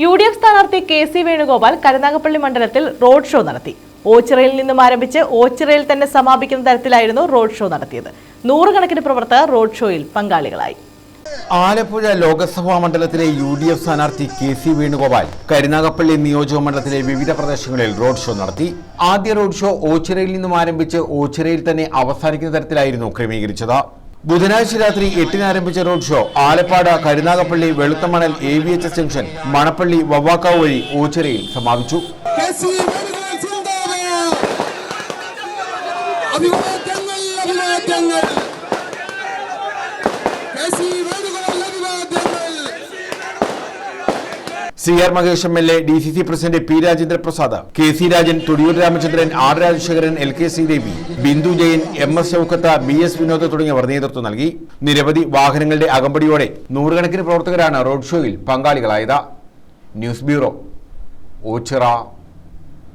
U D F സ്ഥാനാർത്ഥി K C Venugopal Karunagappally മണ്ഡലത്തിൽ road show നടത്തി. ഓച്ചിറയിൽ നിന്നും ആരംഭിച്ച് ഓച്ചിറയിൽ തന്നെ സമാപിക്കുന്ന തരത്തിലായിരുന്നു റോഡ് ഷോ നടത്തിയത്. നൂറുകണക്കിന് പ്രവർത്തകർ റോഡ് ഷോയിൽ പങ്കാളികളായി. ആലപ്പുഴ ലോക്സഭാ മണ്ഡലത്തിലെ യു ഡി എഫ് സ്ഥാനാർത്ഥി കെ സി വേണുഗോപാൽ കരുനാഗപ്പള്ളി നിയോജക മണ്ഡലത്തിലെ വിവിധ പ്രദേശങ്ങളിൽ റോഡ് ഷോ നടത്തി. ആദ്യ റോഡ് ഷോ ഓച്ചിറയിൽ നിന്നും ആരംഭിച്ച് ഓച്ചിറയിൽ തന്നെ അവസാനിക്കുന്ന തരത്തിലായിരുന്നു ക്രമീകരിച്ചത്. ബുധനാഴ്ച രാത്രി എട്ടിന് ആരംഭിച്ച road show Alappad Karunagappally Veluthamanal A V H S junction Manappally Vavvakkavu വഴി ഓച്ചിറയിൽ സമാപിച്ചു. അഭിമാറ്റങ്ങൾ Venugopal C R Mahesh M L A D C C president P Rajendra Prasad K C Rajan Thodiyoor Ramachandran R Rajasekharan L K C Devi Bindu Jayan M S Chowkath B S Vinod തുടങ്ങിയവർ നേതൃത്വം നൽകി. നിരവധി വാഹനങ്ങളുടെ അകമ്പടിയോടെ നൂറുകണക്കിന് പ്രവർത്തകരാണ് road ഷോയിൽ പങ്കാളികളായത്. News bureau Ochira.